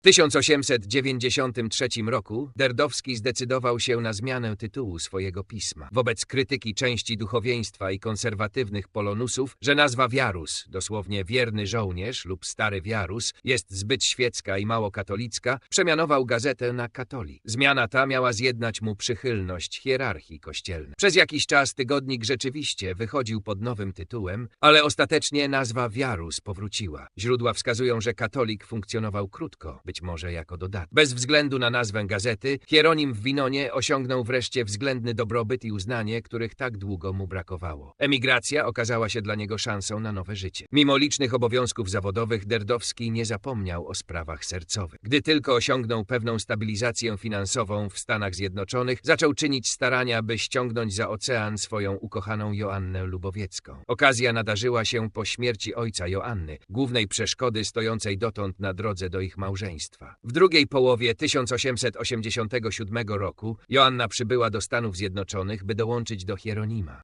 W 1893 roku Derdowski zdecydował się na zmianę tytułu swojego pisma. Wobec krytyki części duchowieństwa i konserwatywnych polonusów, że nazwa Wiarus, dosłownie wierny żołnierz lub stary Wiarus, jest zbyt świecka i mało katolicka, przemianował gazetę na katolik. Zmiana ta miała zjednać mu przychylność hierarchii kościelnej. Przez jakiś czas tygodnik rzeczywiście wychodził pod nowym tytułem, ale ostatecznie nazwa Wiarus powróciła. Źródła wskazują, że katolik funkcjonował krótko, być może jako dodatek. Bez względu na nazwę gazety, Hieronim w Winonie osiągnął wreszcie względny dobrobyt i uznanie, których tak długo mu brakowało. Emigracja okazała się dla niego szansą na nowe życie. Mimo licznych obowiązków zawodowych, Derdowski nie zapomniał o sprawach sercowych. Gdy tylko osiągnął pewną stabilizację finansową w Stanach Zjednoczonych, zaczął czynić starania, by ściągnąć za ocean swoją ukochaną Joannę Lubowiecką. Okazja nadarzyła się po śmierci ojca Joanny, głównej przeszkody stojącej dotąd na drodze do ich W drugiej połowie 1887 roku Joanna przybyła do Stanów Zjednoczonych, by dołączyć do Hieronima.